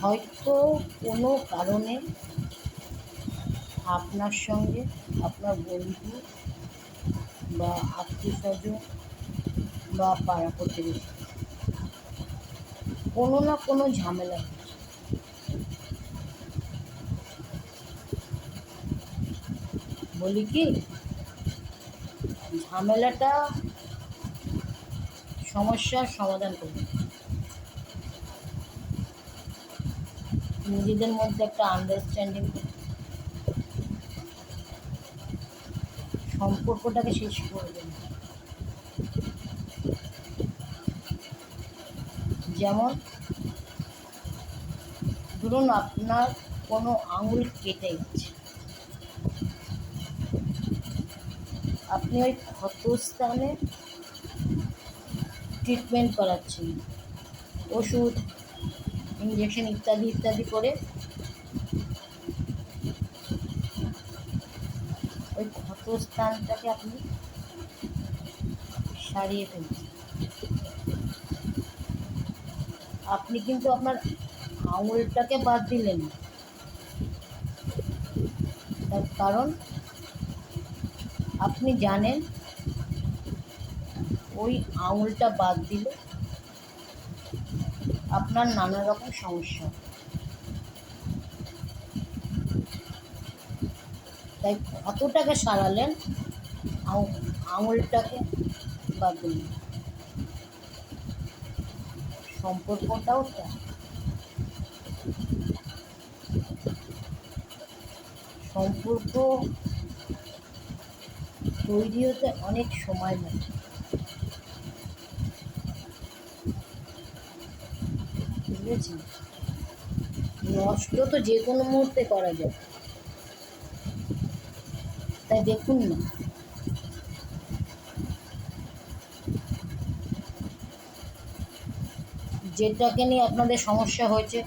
হয়তো কোনো কারণে আপনার সঙ্গে আপনার বন্ধু বা আত্মীয় স্বজন বা পাড়া প্রতিবেশী কোনো না কোনো ঝামেলা বলি কি, ঝামেলাটা সমস্যার সমাধান করবে নিজেদের মধ্যে একটা আন্ডারস্ট্যান্ডিং সম্পর্কটাকে শেষ করবেন যেমন, ধরুন আপনার কোনো আঙুল কেটে গেছে। আপনি ওই ক্ষতস্থানে ট্রিটমেন্ট করাচ্ছেন। ওষুধ ইঞ্জেকশন ইত্যাদি ইত্যাদি করে ওই ক্ষতস্থানটাকে আপনি সারিয়ে ফেলছেন আপনি কিন্তু আপনার আঙুলটাকে বাদ দিলেন। তার কারণ, আপনি জানেন, ওই আঙুলটা বাদ দিলে আপনার নানা রকম সমস্যা। তাই কতটাকে সারালেন আঙুলটাকে বাদ সম্পর্কটাও তাই সম্পর্ক তৈরি হতে অনেক সময় লাগে। বুঝেছি। নষ্ট তো যে কোনো মুহূর্তে করা যায়। তাই দেখুন না। যেটাকে নিয়ে আপনাদের সমস্যা হয়েছে,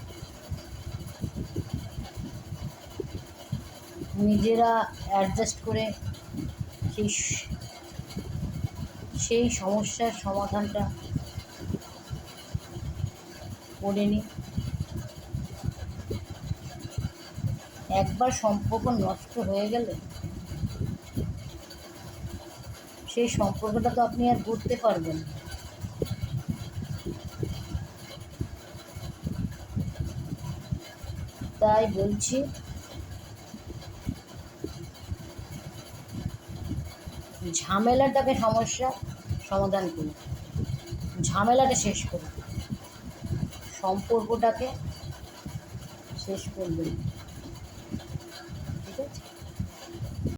নিজেরা অ্যাডজাস্ট করে সেই সেই সমস্যার সমাধানটা করে নিন একবার সম্পর্ক নষ্ট হয়ে গেলে সেই সম্পর্কটা তো আপনি আর করতে পারবেন। তাই বলছি, ঝামেলাটাকে সমস্যা সমাধান করুন। ঝামেলাটা শেষ করুন। সম্পর্কটাকে শেষ করবেন। ঠিক আছে?